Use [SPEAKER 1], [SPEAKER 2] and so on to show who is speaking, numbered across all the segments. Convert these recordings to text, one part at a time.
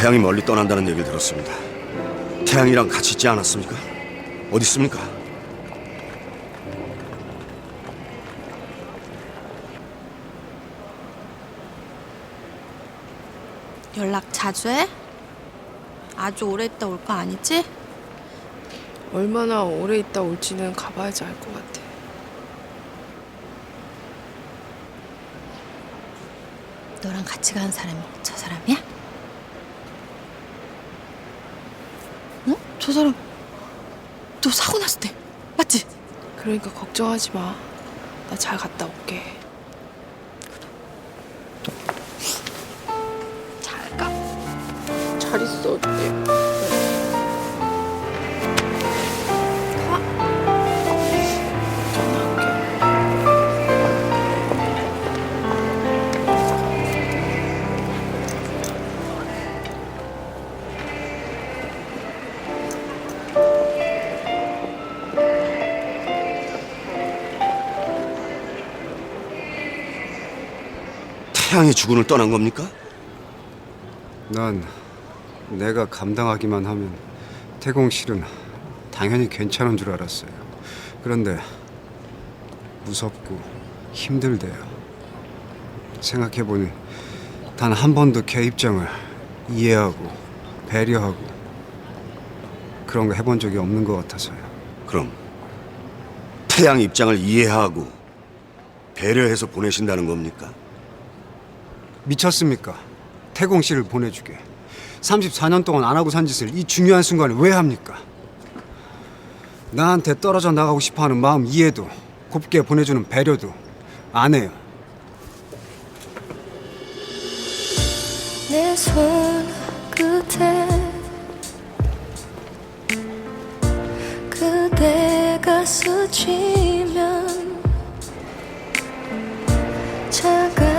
[SPEAKER 1] 태양이 멀리 떠난다는 얘기를 들었습니다. 태양이랑 같이 있지 않았습니까? 어디 있습니까?
[SPEAKER 2] 연락 자주 해? 아주 오래 있다 올 거 아니지?
[SPEAKER 3] 얼마나 오래 있다 올지는 가봐야지 알 것 같아.
[SPEAKER 2] 너랑 같이 가는 사람이 저 사람이야? 저 사람 너 사고 났을 때 맞지?
[SPEAKER 3] 그러니까 걱정하지 마. 나 잘 갔다 올게.
[SPEAKER 2] 잘 가.
[SPEAKER 3] 잘 있어, 언니.
[SPEAKER 1] 태양이 주군을 떠난 겁니까?
[SPEAKER 4] 난 내가 감당하기만 하면 태공실은 당연히 괜찮은 줄 알았어요. 그런데 무섭고 힘들대요. 생각해보니 단 한 번도 걔 입장을 이해하고 배려하고 그런 거 해본 적이 없는 것 같아서요.
[SPEAKER 1] 그럼 태양 입장을 이해하고 배려해서 보내신다는 겁니까?
[SPEAKER 4] 미쳤습니까? 태공실을 보내주게. 34년 동안 안 하고 산 짓을 이 중요한 순간에 왜 합니까? 나한테 떨어져 나가고 싶어 하는 마음 이해도 곱게 보내주는 배려도 안 해요.
[SPEAKER 5] 내 손 끝에 그대가 스치면 차가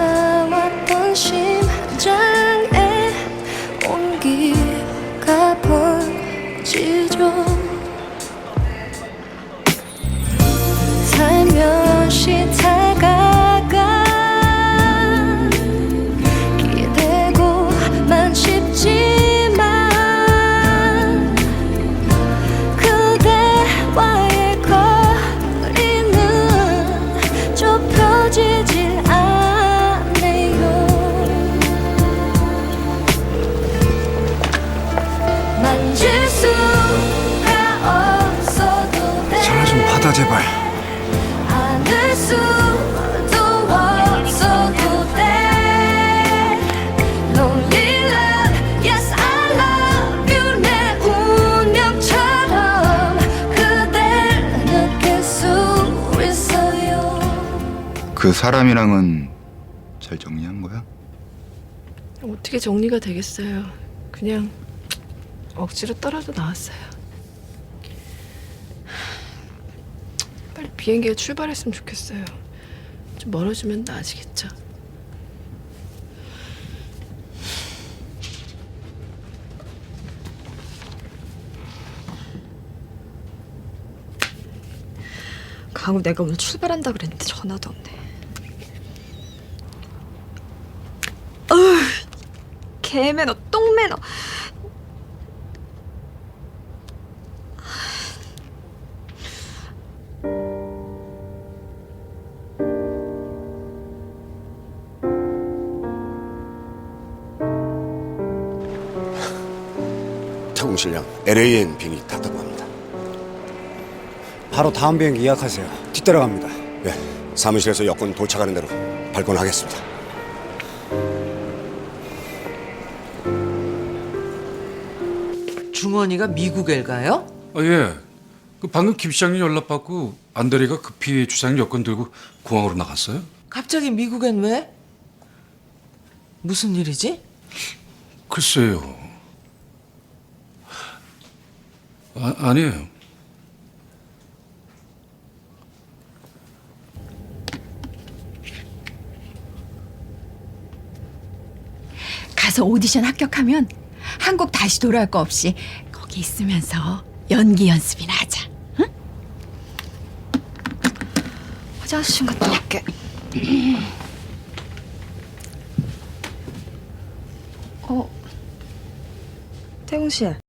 [SPEAKER 4] 받아 제발.
[SPEAKER 5] 안을 수도 없어도 돼 Lonely love, yes I love you 내 운명처럼 그댈 느낄 수 있어요
[SPEAKER 6] 그 사람이랑은 잘 정리한 거야?
[SPEAKER 3] 어떻게 정리가 되겠어요. 그냥 억지로 떨어져 나왔어요. 빨리 비행기가 출발했으면 좋겠어요. 좀 멀어지면 나아지겠죠.
[SPEAKER 7] 강우 내가 오늘 출발한다 그랬는데 전화도 없네. 어휴, 개매너, 똥매너.
[SPEAKER 1] 실량 LAN 비행기 탔다고 합니다.
[SPEAKER 4] 바로 다음 비행기 예약하세요. 뒤따라갑니다.
[SPEAKER 1] 네, 사무실에서 여권 도착하는 대로 발권하겠습니다.
[SPEAKER 8] 중원이가 미국에 가요?
[SPEAKER 9] 아, 예. 그 방금 김 시장님 연락받고 안대리가 급히 주장 여권 들고 공항으로 나갔어요.
[SPEAKER 8] 갑자기 미국엔 왜? 무슨 일이지?
[SPEAKER 9] 글쎄요. 아, 아니에요.
[SPEAKER 10] 가서 오디션 합격하면 한국 다시 돌아올 거 없이 거기 있으면서 연기 연습이나 하자.
[SPEAKER 7] 화장실 좀 갔다 올게. 어, 태웅 씨